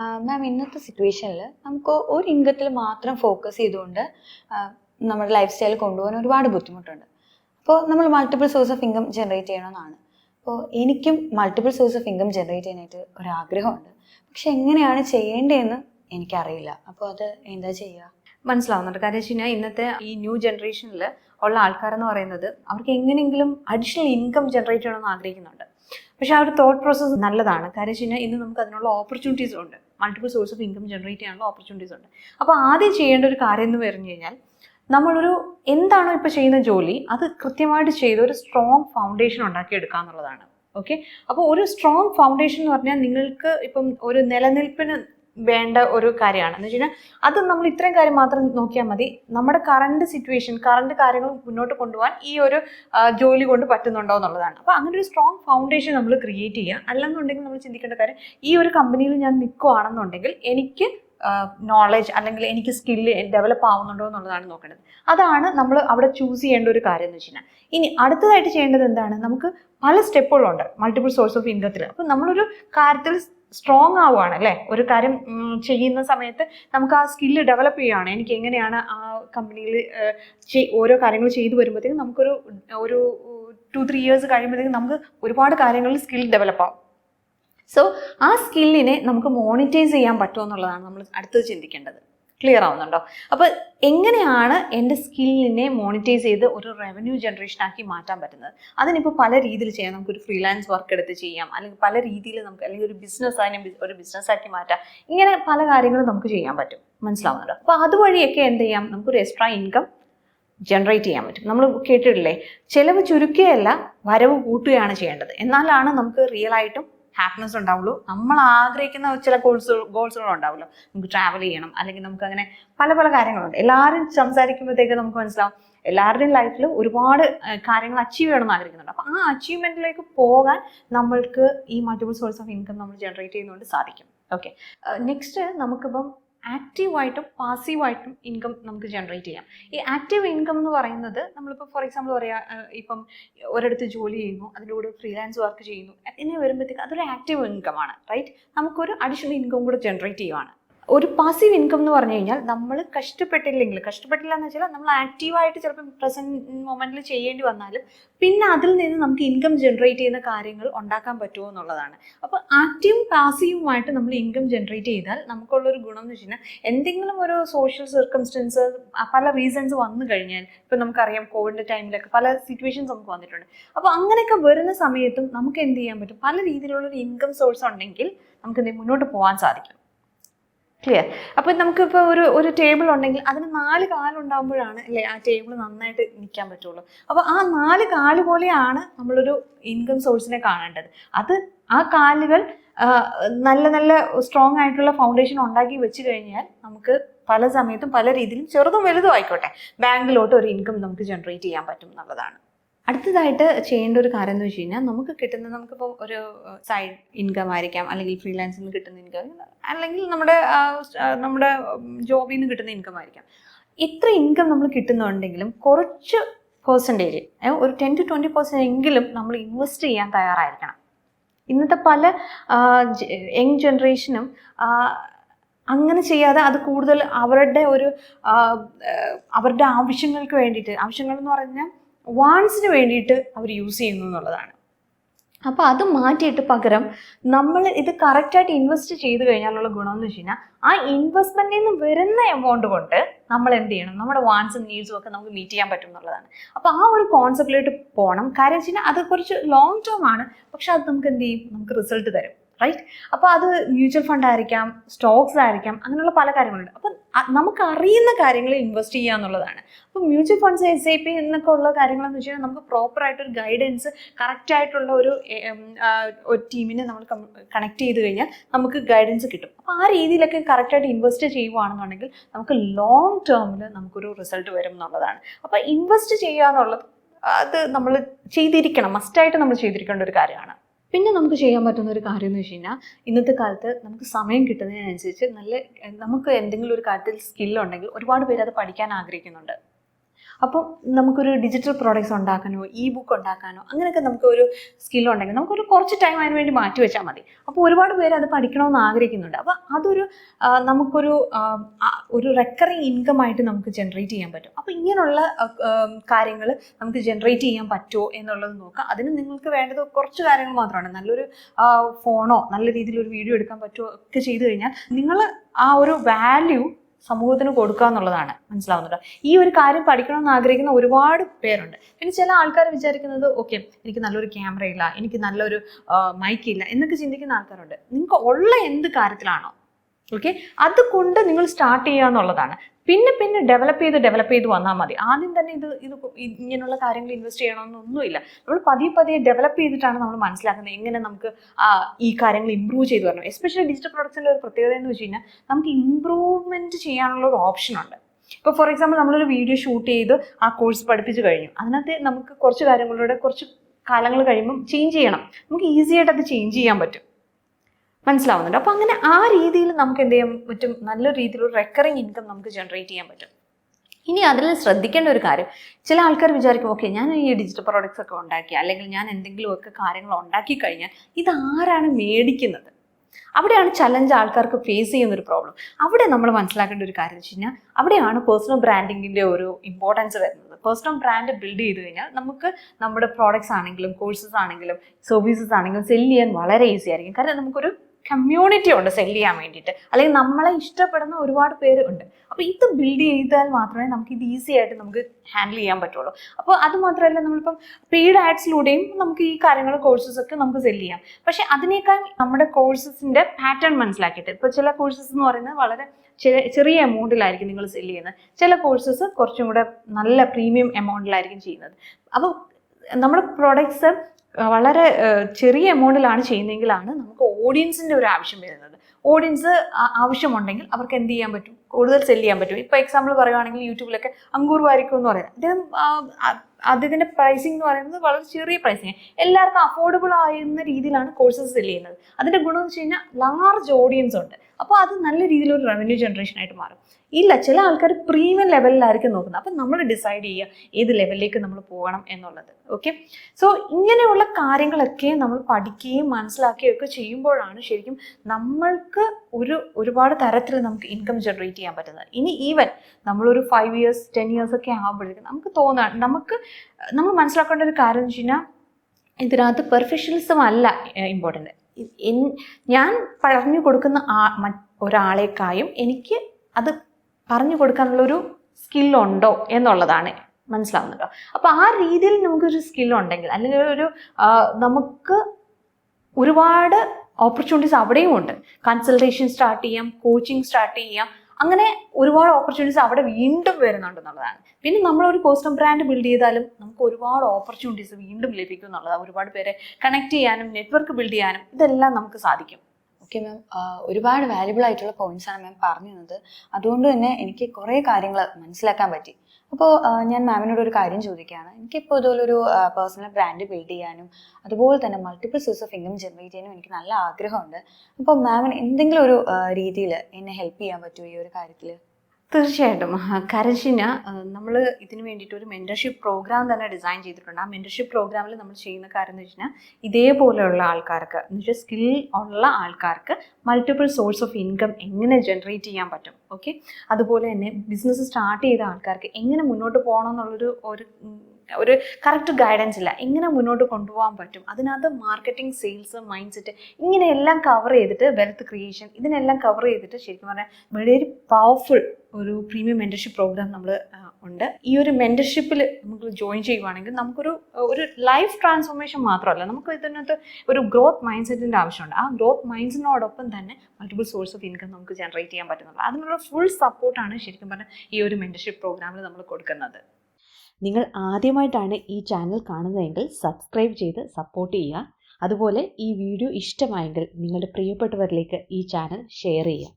മാം ഇന്നത്തെ സിറ്റുവേഷനിൽ നമുക്ക് ഒരു ഇൻകത്തിൽ മാത്രം ഫോക്കസ് ചെയ്തുകൊണ്ട് നമ്മുടെ ലൈഫ് സ്റ്റൈൽ കൊണ്ടുപോകാൻ ഒരുപാട് ബുദ്ധിമുട്ടുണ്ട്. അപ്പോൾ നമ്മൾ multiple source of income generate ചെയ്യണമെന്നാണ്. അപ്പോൾ എനിക്കും multiple source of income generate ചെയ്യാനായിട്ട് ഒരാഗ്രഹമുണ്ട്. പക്ഷെ എങ്ങനെയാണ് ചെയ്യേണ്ടതെന്ന് എനിക്കറിയില്ല. അപ്പോൾ അത് എന്താ ചെയ്യുക മനസ്സിലാവുന്നുണ്ട്. കാര്യം വെച്ച് കഴിഞ്ഞാൽ ഇന്നത്തെ ഈ ന്യൂ ജനറേഷനിൽ ഉള്ള ആൾക്കാരെന്ന് പറയുന്നത് അവർക്ക് എങ്ങനെയെങ്കിലും അഡീഷണൽ ഇൻകം ജനറേറ്റ് ചെയ്യണമെന്ന് ആഗ്രഹിക്കുന്നുണ്ട്. പക്ഷേ ആ ഒരു തോട്ട് പ്രോസസ്സ് നല്ലതാണ്. കാര്യം വെച്ച് കഴിഞ്ഞാൽ ഇന്ന് നമുക്ക് അതിനുള്ള ഓപ്പർച്യൂണിറ്റീസും ഉണ്ട്. Multiple source of income generate ചെയ്യാനുള്ള ഓപ്പർച്യൂണിറ്റീസ് ഉണ്ട്. അപ്പോൾ ആദ്യം ചെയ്യേണ്ട ഒരു കാര്യം എന്ന് പറഞ്ഞു കഴിഞ്ഞാൽ നമ്മളൊരു എന്താണോ ഇപ്പോൾ ചെയ്യുന്ന ജോലി അത് കൃത്യമായിട്ട് ചെയ്ത് ഒരു സ്ട്രോങ് ഫൗണ്ടേഷൻ ഉണ്ടാക്കിയെടുക്കുക എന്നുള്ളതാണ്. ഓക്കെ അപ്പോൾ ഒരു സ്ട്രോങ് ഫൗണ്ടേഷൻ എന്ന് പറഞ്ഞാൽ നിങ്ങൾക്ക് ഇപ്പം ഒരു നിലനിൽപ്പിന് വേണ്ട ഒരു കാര്യമാണ്. എന്ന് വെച്ച് കഴിഞ്ഞാൽ അത് നമ്മൾ ഇത്രയും കാര്യം മാത്രം നോക്കിയാൽ മതി. നമ്മുടെ കറണ്ട് സിറ്റുവേഷൻ കറണ്ട് കാര്യങ്ങൾ മുന്നോട്ട് കൊണ്ടുപോകാൻ ഈ ഒരു ജോലി കൊണ്ട് പറ്റുന്നുണ്ടോ എന്നുള്ളതാണ്. അപ്പോൾ അങ്ങനെ ഒരു സ്ട്രോങ് ഫൗണ്ടേഷൻ നമ്മൾ ക്രിയേറ്റ് ചെയ്യുക. അല്ലെന്നുണ്ടെങ്കിൽ നമ്മൾ ചിന്തിക്കേണ്ട കാര്യം ഈ ഒരു കമ്പനിയിൽ ഞാൻ നിൽക്കുകയാണെന്നുണ്ടെങ്കിൽ എനിക്ക് നോളജ് അല്ലെങ്കിൽ എനിക്ക് സ്കില്ല് ഡെവലപ്പ് ആവുന്നുണ്ടോ എന്നുള്ളതാണ് നോക്കേണ്ടത്. അതാണ് നമ്മൾ അവിടെ ചൂസ് ചെയ്യേണ്ട ഒരു കാര്യം എന്ന് വെച്ച് കഴിഞ്ഞാൽ ഇനി അടുത്തതായിട്ട് ചെയ്യേണ്ടത് എന്താണ്? നമുക്ക് പല സ്റ്റെപ്പുകളുണ്ട് മൾട്ടിപ്പിൾ സോഴ്സ് ഓഫ് ഇൻകത്തിൽ അപ്പോൾ നമ്മളൊരു കാര്യത്തിൽ സ്ട്രോങ് ആവുകയാണ് അല്ലേ ഒരു കാര്യം ചെയ്യുന്ന സമയത്ത് നമുക്ക് ആ സ്കില്ല് ഡെവലപ്പ് ചെയ്യുകയാണ്. എനിക്ക് എങ്ങനെയാണ് ആ കമ്പനിയിൽ ഓരോ കാര്യങ്ങൾ ചെയ്തു വരുമ്പോഴത്തേക്കും നമുക്കൊരു ഒരു ടു ത്രീ ഇയേഴ്സ് കഴിയുമ്പോഴത്തേക്കും നമുക്ക് ഒരുപാട് കാര്യങ്ങളിൽ സ്കിൽ ഡെവലപ്പ് ആവും. സോ ആ സ്കില്ലിനെ നമുക്ക് മോണിറ്റൈസ് ചെയ്യാൻ പറ്റുമോ എന്നുള്ളതാണ് നമ്മൾ അടുത്തത് ചിന്തിക്കേണ്ടത്. ക്ലിയർ ആവുന്നുണ്ടോ? അപ്പോൾ എങ്ങനെയാണ് എന്റെ സ്കില്ലിനെ മോണിറ്റൈസ് ചെയ്ത് ഒരു റവന്യൂ ജനറേഷൻ ആക്കി മാറ്റാൻ പറ്റുന്നത്? അതിനിപ്പോൾ പല രീതിയിൽ ചെയ്യാം. നമുക്ക് ഒരു ഫ്രീലാൻസ് വർക്ക് എടുത്ത് ചെയ്യാം. അല്ലെങ്കിൽ പല രീതിയിൽ നമുക്ക് അല്ലെങ്കിൽ ഒരു ബിസിനസ് അതിനെ ഒരു ബിസിനസ് ആക്കി മാറ്റാം. ഇങ്ങനെ പല കാര്യങ്ങളും നമുക്ക് ചെയ്യാൻ പറ്റും. മനസ്സിലാവുന്നുണ്ടോ? അപ്പോൾ അതുവഴിയൊക്കെ എന്ത് ചെയ്യാം? നമുക്കൊരു എക്സ്ട്രാ ഇൻകം ജനറേറ്റ് ചെയ്യാൻ പറ്റും. നമ്മൾ കേട്ടിട്ടില്ലേ? ചിലവ് ചുരുക്കുകയല്ല വരവ് കൂട്ടുകയാണ് ചെയ്യേണ്ടത്. എന്നാലാണ് നമുക്ക് റിയൽ ആയിട്ടും ഹാപ്പിനെസ് ഉണ്ടാവുള്ളൂ. നമ്മൾ ആഗ്രഹിക്കുന്ന ചില ഗോൾസ് ഗോൾസുകൾ ഉണ്ടാവുമല്ലോ. നമുക്ക് ട്രാവൽ ചെയ്യണം അല്ലെങ്കിൽ നമുക്ക് അങ്ങനെ പല പല കാര്യങ്ങളുണ്ട്. എല്ലാവരും സംസാരിക്കുമ്പോഴത്തേക്ക് നമുക്ക് മനസ്സിലാവും എല്ലാവരുടെയും ലൈഫിൽ ഒരുപാട് കാര്യങ്ങൾ അച്ചീവ് ചെയ്യണമെന്ന് ആഗ്രഹിക്കുന്നുണ്ട് അപ്പോൾ ആ അച്ചീവ്മെന്റിലേക്ക് പോകാൻ നമ്മൾക്ക് ഈ മൾട്ടിപ്പിൾ സോഴ്സ് ഓഫ് ഇൻകം നമ്മൾ ജനറേറ്റ് ചെയ്യുന്നതുകൊണ്ട് സാധിക്കും. ഓക്കെ നെക്സ്റ്റ് നമുക്കിപ്പം ആക്റ്റീവായിട്ടും പാസീവായിട്ടും ഇൻകം നമുക്ക് ജനറേറ്റ് ചെയ്യാം. ഈ ആക്റ്റീവ് ഇൻകം എന്ന് പറയുന്നത് നമ്മളിപ്പോൾ ഫോർ എക്സാമ്പിൾ പറയാ ഇപ്പം ഒരിടത്ത് ജോലി ചെയ്യുന്നു അതിലൂടെ ഫ്രീലാൻസ് വർക്ക് ചെയ്യുന്നു ഇങ്ങനെ വരുമ്പോഴത്തേക്ക് അതൊരു ആക്റ്റീവ് ഇൻകം ആണ് റൈറ്റ് നമുക്കൊരു അഡീഷണൽ ഇൻകം കൂടെ ജനറേറ്റ് ചെയ്യുവാണ്. ഒരു പാസീവ് ഇൻകം എന്ന് പറഞ്ഞു കഴിഞ്ഞാൽ നമ്മൾ കഷ്ടപ്പെട്ടില്ലെങ്കിൽ കഷ്ടപ്പെട്ടില്ല എന്ന് വെച്ചാൽ നമ്മൾ ആക്റ്റീവായിട്ട് ചിലപ്പോൾ പ്രസന്റ് മൊമെന്റിൽ ചെയ്യേണ്ടി വന്നാലും പിന്നെ അതിൽ നിന്ന് നമുക്ക് ഇൻകം ജനറേറ്റ് ചെയ്യുന്ന കാര്യങ്ങൾ ഉണ്ടാക്കാൻ പറ്റുമോ എന്നുള്ളതാണ്. അപ്പോൾ ആക്റ്റീവും പാസീവുമായിട്ട് നമ്മൾ ഇൻകം ജനറേറ്റ് ചെയ്താൽ നമുക്കുള്ളൊരു ഗുണം എന്ന് വെച്ച് കഴിഞ്ഞാൽ എന്തെങ്കിലും ഒരു സോഷ്യൽ സർക്കംസ്റ്റൻസ് പല റീസൺസ് വന്നു കഴിഞ്ഞാൽ ഇപ്പം നമുക്കറിയാം കോവിഡിന്റെ ടൈമിലൊക്കെ പല സിറ്റുവേഷൻസ് നമുക്ക് വന്നിട്ടുണ്ട്. അപ്പോൾ അങ്ങനെയൊക്കെ വരുന്ന സമയത്തും നമുക്ക് എന്ത് ചെയ്യാൻ പറ്റും? പല രീതിയിലുള്ള ഒരു ഇൻകം സോഴ്സ് ഉണ്ടെങ്കിൽ നമുക്ക് മുന്നോട്ട് പോകാൻ സാധിക്കും. ക്ലിയർ അപ്പോൾ നമുക്കിപ്പോൾ ഒരു ഒരു ടേബിൾ ഉണ്ടെങ്കിൽ അതിന് നാല് കാലുണ്ടാകുമ്പോഴാണ് അല്ലേ ആ ടേബിൾ നന്നായിട്ട് നിൽക്കാൻ പറ്റുള്ളൂ. അപ്പോൾ ആ നാല് കാൽ പോലെയാണ് നമ്മളൊരു ഇൻകം സോഴ്സിനെ കാണേണ്ടത്. അത് ആ കാലുകൾ നല്ല നല്ല സ്ട്രോങ് ആയിട്ടുള്ള ഫൗണ്ടേഷൻ ഉണ്ടാക്കി വെച്ച് കഴിഞ്ഞാൽ നമുക്ക് പല സമയത്തും പല രീതിയിലും ചെറുതും വലുതും ആയിക്കോട്ടെ. ബാങ്കിലോട്ട് ഒരു ഇൻകം നമുക്ക് ജനറേറ്റ് ചെയ്യാൻ പറ്റും എന്നുള്ളതാണ്. അടുത്തതായിട്ട് ചെയ്യേണ്ട ഒരു കാര്യം എന്ന് വെച്ച് കഴിഞ്ഞാൽ നമുക്ക് കിട്ടുന്ന നമുക്കിപ്പോൾ ഒരു സൈഡ് ഇൻകം ആയിരിക്കാം. അല്ലെങ്കിൽ ഫ്രീലാൻസിൽ നിന്ന് കിട്ടുന്ന ഇൻകം അല്ലെങ്കിൽ നമ്മുടെ നമ്മുടെ ജോബിൽ നിന്ന് കിട്ടുന്ന ഇൻകം ആയിരിക്കാം. ഇത്ര ഇൻകം നമ്മൾ കിട്ടുന്നുണ്ടെങ്കിലും കുറച്ച് പേഴ്സന്റേജ് ഒരു ടെൻ ടു ട്വന്റി പെർസെന്റ് എങ്കിലും നമ്മൾ ഇൻവെസ്റ്റ് ചെയ്യാൻ തയ്യാറായിരിക്കണം. ഇന്നത്തെ പല യങ് ജനറേഷനും അങ്ങനെ ചെയ്യാതെ അത് കൂടുതൽ അവരുടെ ഒരു അവരുടെ ആവശ്യങ്ങൾക്ക് വേണ്ടിയിട്ട് ആവശ്യങ്ങൾ എന്ന് പറഞ്ഞാൽ വാൺസിന് വേണ്ടിയിട്ട് അവർ യൂസ് ചെയ്യുന്നു എന്നുള്ളതാണ്. അപ്പോൾ അത് മാറ്റിയിട്ട് പകരം നമ്മൾ ഇത് കറക്റ്റായിട്ട് ഇൻവെസ്റ്റ് ചെയ്ത് കഴിഞ്ഞാലുള്ള ഗുണം എന്ന് വെച്ച് കഴിഞ്ഞാൽ ആ ഇൻവെസ്റ്റ്മെന്റിൽ നിന്ന് വരുന്ന എമൗണ്ട് കൊണ്ട് നമ്മൾ എന്ത് ചെയ്യണം? നമ്മുടെ വാൻസും നീഡ്സും ഒക്കെ നമുക്ക് മീറ്റ് ചെയ്യാൻ പറ്റും എന്നുള്ളതാണ്. അപ്പോൾ ആ ഒരു കോൺസെപ്റ്റിലോട്ട് പോകണം കാര്യം വെച്ച് കഴിഞ്ഞാൽ അത് കുറച്ച് ലോങ് ടേം ആണ്. പക്ഷെ അത് നമുക്ക് എന്ത് ചെയ്യും? നമുക്ക് റിസൾട്ട് തരും. റൈറ്റ് അപ്പോൾ അത് മ്യൂച്വൽ ഫണ്ട് ആയിരിക്കാം സ്റ്റോക്സ് ആയിരിക്കാം അങ്ങനെയുള്ള പല കാര്യങ്ങളുണ്ട്. അപ്പം നമുക്ക് അറിയുന്ന കാര്യങ്ങളിൽ ഇൻവെസ്റ്റ് ചെയ്യുക എന്നുള്ളതാണ്. അപ്പോൾ mutual funds S I P എന്നൊക്കെ ഉള്ള കാര്യങ്ങളെന്ന് വെച്ച് കഴിഞ്ഞാൽ നമുക്ക് പ്രോപ്പർ ആയിട്ടൊരു ഗൈഡൻസ് കറക്റ്റ് ആയിട്ടുള്ള ഒരു ഒരു ടീമിനെ നമ്മൾ കണക്ട് ചെയ്ത് കഴിഞ്ഞാൽ നമുക്ക് ഗൈഡൻസ് കിട്ടും. അപ്പോൾ ആ രീതിയിലൊക്കെ കറക്റ്റായിട്ട് ഇൻവെസ്റ്റ് ചെയ്യുവാണെന്നുണ്ടെങ്കിൽ നമുക്ക് ലോങ് ടേമിൽ നമുക്കൊരു റിസൾട്ട് വരും എന്നുള്ളതാണ്. അപ്പോൾ ഇൻവെസ്റ്റ് ചെയ്യുക എന്നുള്ളത് അത് നമ്മൾ ചെയ്തിരിക്കണം. മസ്റ്റായിട്ട് നമ്മൾ ചെയ്തിരിക്കേണ്ട ഒരു കാര്യമാണ്. പിന്നെ നമുക്ക് ചെയ്യാൻ പറ്റുന്ന ഒരു കാര്യം എന്ന് വെച്ച് കഴിഞ്ഞാൽ ഇന്നത്തെ കാലത്ത് നമുക്ക് സമയം കിട്ടുന്നതിനനുസരിച്ച് നല്ല നമുക്ക് എന്തെങ്കിലും ഒരു കാര്യത്തിൽ സ്കില്ലുണ്ടെങ്കിൽ ഒരുപാട് പേര് അത് പഠിക്കാൻ ആഗ്രഹിക്കുന്നുണ്ട്. അപ്പം നമുക്കൊരു ഡിജിറ്റൽ പ്രോഡക്റ്റ്സ് ഉണ്ടാക്കാനോ ഇ ബുക്ക് ഉണ്ടാക്കാനോ അങ്ങനെയൊക്കെ നമുക്ക് ഒരു സ്കിൽ ഉണ്ടെങ്കിൽ നമുക്കൊരു കുറച്ച് ടൈം അതിന് വേണ്ടി മാറ്റി വെച്ചാൽ മതി. അപ്പോൾ ഒരുപാട് പേര് അത് പഠിക്കണമെന്ന് ആഗ്രഹിക്കുന്നുണ്ട്. അപ്പോൾ അതൊരു നമുക്കൊരു ഒരു റെക്കറിങ് ഇൻകം ആയിട്ട് നമുക്ക് ജനറേറ്റ് ചെയ്യാൻ പറ്റും. അപ്പോൾ ഇങ്ങനെയുള്ള കാര്യങ്ങൾ നമുക്ക് ജനറേറ്റ് ചെയ്യാൻ പറ്റുമോ എന്നുള്ളത് നോക്കാം. അതിന് നിങ്ങൾക്ക് വേണ്ടത് കുറച്ച് കാര്യങ്ങൾ മാത്രമാണ്. നല്ലൊരു ഫോണോ നല്ല രീതിയിൽ ഒരു വീഡിയോ എടുക്കാൻ പറ്റുമോ ഒക്കെ ചെയ്തു കഴിഞ്ഞാൽ നിങ്ങൾ ആ ഒരു വാല്യൂ സമൂഹത്തിന് കൊടുക്കുക എന്നുള്ളതാണ് മനസ്സിലാവുന്നുണ്ട് ഈ ഒരു കാര്യം പഠിക്കണമെന്ന് ആഗ്രഹിക്കുന്ന ഒരുപാട് പേരുണ്ട്. പിന്നെ ചില ആൾക്കാർ വിചാരിക്കുന്നത് ഓക്കെ എനിക്ക് നല്ലൊരു ക്യാമറ ഇല്ല എനിക്ക് നല്ലൊരു മൈക്ക് ഇല്ല എന്നൊക്കെ ചിന്തിക്കുന്ന ആൾക്കാരുണ്ട്. നിങ്ങൾക്ക് ഉള്ള എന്ത് കാര്യത്തിലാണോ ഓക്കെ അതുകൊണ്ട് നിങ്ങൾ സ്റ്റാർട്ട് ചെയ്യുക എന്നുള്ളതാണ്. പിന്നെ പിന്നെ ഡെവലപ്പ് ചെയ്ത് ഡെവലപ്പ് ചെയ്ത് വന്നാൽ മതി. ആദ്യം തന്നെ ഇത് ഇത് ഇങ്ങനെയുള്ള കാര്യങ്ങൾ ഇൻവെസ്റ്റ് ചെയ്യണമെന്നൊന്നുമില്ല നമ്മൾ പതിയെ പതിയെ ഡെവലപ്പ് ചെയ്തിട്ടാണ് നമ്മൾ മനസ്സിലാക്കുന്നത് എങ്ങനെ നമുക്ക് ഈ കാര്യങ്ങൾ ഇമ്പ്രൂവ് ചെയ്തു വരണം. എസ്പെഷ്യലി ഡിജിറ്റൽ പ്രൊഡക്ട്സിന്റെ ഒരു പ്രത്യേകത എന്ന് വെച്ച് കഴിഞ്ഞാൽ നമുക്ക് ഇമ്പ്രൂവ്മെന്റ് ചെയ്യാനുള്ള ഒരു ഓപ്ഷൻ ഉണ്ട്. ഇപ്പോൾ ഫോർ എക്സാമ്പിൾ നമ്മളൊരു വീഡിയോ ഷൂട്ട് ചെയ്ത് ആ കോഴ്സ് പഠിപ്പിച്ച് കഴിഞ്ഞു. അതിനകത്ത് നമുക്ക് കുറച്ച് കാര്യങ്ങളിലൂടെ കുറച്ച് കാലങ്ങൾ കഴിയുമ്പം ചേഞ്ച് ചെയ്യണം. നമുക്ക് ഈസി ആയിട്ട് അത് ചേഞ്ച് ചെയ്യാൻ പറ്റും. മനസ്സിലാവുന്നുണ്ട്. അപ്പോൾ അങ്ങനെ ആ രീതിയിൽ നമുക്ക് എന്ത് ചെയ്യാൻ പറ്റും? നല്ലൊരു രീതിയിലുള്ള റെക്കറിങ് ഇൻകം നമുക്ക് ജനറേറ്റ് ചെയ്യാൻ പറ്റും. ഇനി അതിൽ ശ്രദ്ധിക്കേണ്ട ഒരു കാര്യം ചില ആൾക്കാർ വിചാരിക്കും ഓക്കെ ഞാൻ ഈ ഡിജിറ്റൽ പ്രോഡക്റ്റ്സ് ഒക്കെ ഉണ്ടാക്കി അല്ലെങ്കിൽ ഞാൻ എന്തെങ്കിലും ഒക്കെ കാര്യങ്ങൾ ഉണ്ടാക്കി കഴിഞ്ഞാൽ ഇത് ആരാണ് മേടിക്കുന്നത്? അവിടെയാണ് ചലഞ്ച് ആൾക്കാർക്ക് ഫേസ് ചെയ്യുന്ന ഒരു പ്രോബ്ലം അവിടെ നമ്മൾ മനസ്സിലാക്കേണ്ട ഒരു കാര്യം വെച്ച് കഴിഞ്ഞാൽ അവിടെയാണ് പേഴ്സണൽ ബ്രാൻഡിങ്ങിന്റെ ഒരു ഇമ്പോർട്ടൻസ് വരുന്നത്. പേഴ്സണൽ ബ്രാൻഡ് ബിൽഡ് ചെയ്ത് കഴിഞ്ഞാൽ നമുക്ക് നമ്മുടെ പ്രോഡക്ട്സ് ആണെങ്കിലും കോഴ്സസ് ആണെങ്കിലും സർവീസസ് ആണെങ്കിലും സെൽ ചെയ്യാൻ വളരെ ഈസി ആയിരിക്കും. കാരണം നമുക്കൊരു കമ്മ്യൂണിറ്റി ഉണ്ട് സെൽ ചെയ്യാൻ വേണ്ടിയിട്ട്. അല്ലെങ്കിൽ നമ്മളെ ഇഷ്ടപ്പെടുന്ന ഒരുപാട് പേര് ഉണ്ട്. അപ്പോൾ ഇത് ബിൽഡ് ചെയ്താൽ മാത്രമേ നമുക്ക് ഇത് ഈസി ആയിട്ട് നമുക്ക് ഹാൻഡിൽ ചെയ്യാൻ പറ്റുള്ളൂ. അപ്പോൾ അത് മാത്രമല്ല നമ്മളിപ്പം പെയ്ഡ് ആഡ്സിലൂടെയും നമുക്ക് ഈ കാര്യങ്ങൾ കോഴ്സസ് ഒക്കെ നമുക്ക് സെൽ ചെയ്യാം. പക്ഷെ അതിനേക്കാൾ നമ്മുടെ കോഴ്സസിന്റെ പാറ്റേൺ മനസ്സിലാക്കിയിട്ട് ഇപ്പോൾ ചില കോഴ്സസ് എന്ന് പറയുന്നത് വളരെ ചെറിയ എമൗണ്ടിലായിരിക്കും നിങ്ങൾ സെൽ ചെയ്യുന്നത്. ചില കോഴ്സസ് കുറച്ചും കൂടെ നല്ല പ്രീമിയം എമൗണ്ടിലായിരിക്കും ചെയ്യുന്നത്. അപ്പോൾ നമ്മുടെ പ്രോഡക്ട്സ് വളരെ ചെറിയ എമൗണ്ടിലാണ് ചെയ്യുന്നതെങ്കിലാണ് നമുക്ക് ഓഡിയൻസിന്റെ ഒരു ആവശ്യം വരുന്നത്. ഓഡിയൻസ് ആവശ്യമുണ്ടെങ്കിൽ അവർക്ക് എന്ത് ചെയ്യാൻ പറ്റും? കൂടുതൽ സെൽ ചെയ്യാൻ പറ്റും. ഇപ്പോൾ എക്സാമ്പിൾ പറയുകയാണെങ്കിൽ യൂട്യൂബിലൊക്കെ അങ്കൂർ വാരിക്കും എന്ന് പറയുന്നത് അദ്ദേഹം അദ്ദേഹത്തിന്റെ പ്രൈസിങ് എന്ന് പറയുന്നത് വളരെ ചെറിയ പ്രൈസിങ് എല്ലാവർക്കും അഫോർഡബിൾ ആയിരുന്ന രീതിയിലാണ് കോഴ്സസ് സെൽ ചെയ്യുന്നത്. അതിന്റെ ഗുണം വെച്ച് കഴിഞ്ഞാൽ ലാർജ് ഓഡിയൻസ് ഉണ്ട്. അപ്പോൾ അത് നല്ല രീതിയിലൊരു റവന്യൂ ജനറേഷൻ ആയിട്ട് മാറും. ഇല്ല ചില ആൾക്കാർ പ്രീമിയം ലെവലിലായിരിക്കും നോക്കുന്നത്. അപ്പം നമ്മൾ ഡിസൈഡ് ചെയ്യുക ഏത് ലെവലിലേക്ക് നമ്മൾ പോകണം എന്നുള്ളത്. ഓക്കെ സോ ഇങ്ങനെയുള്ള കാര്യങ്ങളൊക്കെ നമ്മൾ പഠിക്കുകയും മനസ്സിലാക്കുകയും ഒക്കെ ചെയ്യുമ്പോഴാണ് ശരിക്കും നമ്മൾക്ക് ഒരു ഒരുപാട് തരത്തിൽ നമുക്ക് ഇൻകം ജനറേറ്റ് ചെയ്യാൻ പറ്റുന്നത്. ഇനി ഈവൻ നമ്മളൊരു ഫൈവ് ഇയേഴ്സ് ടെൻ ഇയേഴ്സ് ഒക്കെ ആകുമ്പോഴേക്കും നമുക്ക് തോന്നാണ് നമുക്ക് നമ്മൾ മനസ്സിലാക്കേണ്ട ഒരു കാര്യം എന്ന് വെച്ച് ഇതിനകത്ത് പെർഫെക്ഷനിസം അല്ല ഇമ്പോർട്ടന്റ് ഞാൻ പറഞ്ഞു കൊടുക്കുന്ന ആ ഒരാളെക്കായും എനിക്ക് അത് പറഞ്ഞു കൊടുക്കാനുള്ളൊരു സ്കില്ലുണ്ടോ എന്നുള്ളതാണ് മനസ്സിലാവുന്നുണ്ടോ അപ്പോൾ ആ രീതിയിൽ നമുക്കൊരു സ്കില്ലുണ്ടെങ്കിൽ അല്ലെങ്കിൽ ഒരു നമുക്ക് ഒരുപാട് ഓപ്പർച്യൂണിറ്റീസ് അവിടെയും ഉണ്ട്. കൺസൾട്ടേഷൻ സ്റ്റാർട്ട് ചെയ്യാം കോച്ചിങ് സ്റ്റാർട്ട് ചെയ്യാം. അങ്ങനെ ഒരുപാട് ഓപ്പർച്യൂണിറ്റീസ് അവിടെ വീണ്ടും വരുന്നുണ്ട് എന്നുള്ളതാണ്. പിന്നെ നമ്മളൊരു കോസ്റ്റം ബ്രാൻഡ് ബിൽഡ് ചെയ്താലും നമുക്ക് ഒരുപാട് ഓപ്പർച്യൂണിറ്റീസ് വീണ്ടും ലഭിക്കും എന്നുള്ളതാണ്. ഒരുപാട് പേരെ കണക്ട് ചെയ്യാനും നെറ്റ്വർക്ക് ബിൽഡ് ചെയ്യാനും ഇതെല്ലാം നമുക്ക് സാധിക്കും. ഓക്കെ മാം ഒരുപാട് വാല്യുബിൾ ആയിട്ടുള്ള പോയിന്റ്സ് ആണ് മാം പറഞ്ഞു തന്നത് അതുകൊണ്ട് തന്നെ എനിക്ക് കുറേ കാര്യങ്ങൾ മനസ്സിലാക്കാൻ പറ്റി. അപ്പോൾ ഞാൻ മാമിനോട് ഒരു കാര്യം ചോദിക്കുകയാണ്. എനിക്കിപ്പോൾ ഇതുപോലെ ഒരു പേഴ്സണൽ ബ്രാൻഡ് ബിൽഡ് ചെയ്യാനും അതുപോലെ തന്നെ multiple source of income generate ചെയ്യാനും എനിക്ക് നല്ല ആഗ്രഹമുണ്ട്. അപ്പോൾ മാമിന് എന്തെങ്കിലും ഒരു രീതിയിൽ എന്നെ ഹെൽപ്പ് ചെയ്യാൻ പറ്റുമോ ഈ ഒരു കാര്യത്തിൽ തീർച്ചയായിട്ടും. കരശിന് നമ്മൾ ഇതിന് വേണ്ടിയിട്ട് ഒരു മെന്റർഷിപ്പ് പ്രോഗ്രാം തന്നെ ഡിസൈൻ ചെയ്തിട്ടുണ്ട്. ആ മെന്റർഷിപ്പ് പ്രോഗ്രാമിൽ നമ്മൾ ചെയ്യുന്ന കാര്യം എന്ന് വെച്ച് കഴിഞ്ഞാൽ ഇതേപോലെയുള്ള ആൾക്കാർക്ക് എന്ന് വെച്ചാൽ സ്കിൽ ഉള്ള ആൾക്കാർക്ക് മൾട്ടിപ്പിൾ സോഴ്സ് ഓഫ് ഇൻകം എങ്ങനെ ജനറേറ്റ് ചെയ്യാൻ പറ്റും ഓക്കെ അതുപോലെ തന്നെ ബിസിനസ് സ്റ്റാർട്ട് ചെയ്ത ആൾക്കാർക്ക് എങ്ങനെ മുന്നോട്ട് പോകണം എന്നുള്ളൊരു ഒരു ഒരു കറക്റ്റ് ഗൈഡൻസ് ഇല്ല. എങ്ങനെ മുന്നോട്ട് കൊണ്ടുപോകാൻ പറ്റും? അതിനകത്ത് മാർക്കറ്റിംഗ് സെയിൽസ് മൈൻഡ് സെറ്റ് ഇങ്ങനെയെല്ലാം കവർ ചെയ്തിട്ട് വെൽത്ത് ക്രിയേഷൻ ഇതിനെല്ലാം കവർ ചെയ്തിട്ട് ശരിക്കും പറഞ്ഞാൽ വളരെ പവർഫുൾ ഒരു പ്രീമിയം മെന്റർഷിപ്പ് പ്രോഗ്രാം നമ്മൾ ഉണ്ട്. ഈ ഒരു മെന്റർഷിപ്പിൽ നമുക്ക് ജോയിൻ ചെയ്യുവാണെങ്കിൽ നമുക്കൊരു ഒരു ലൈഫ് ട്രാൻസ്ഫോർമേഷൻ മാത്രമല്ല നമുക്ക് ഇതിനകത്ത് ഒരു ഗ്രോത്ത് മൈൻഡ് സെറ്റിന്റെ ആവശ്യമുണ്ട്. ആ ഗ്രോത്ത് മൈൻഡ്സിനോടൊപ്പം തന്നെ മൾട്ടിപ്പിൾ സോഴ്സ് ഓഫ് ഇൻകം നമുക്ക് ജനറേറ്റ് ചെയ്യാൻ പറ്റുന്നുള്ളൂ അതിനുള്ള ഫുൾ സപ്പോർട്ടാണ് ശരിക്കും പറഞ്ഞാൽ ഈ ഒരു മെന്റർഷിപ്പ് പ്രോഗ്രാമിൽ നമ്മൾ കൊടുക്കുന്നത്. നിങ്ങൾ ആദ്യമായിട്ടാണ് ഈ ചാനൽ കാണുന്നതെങ്കിൽ സബ്സ്ക്രൈബ് ചെയ്ത് സപ്പോർട്ട് ചെയ്യുക. അതുപോലെ ഈ വീഡിയോ ഇഷ്ടമായെങ്കിൽ നിങ്ങളുടെ പ്രിയപ്പെട്ടവരിലേക്ക് ഈ ചാനൽ ഷെയർ ചെയ്യുക.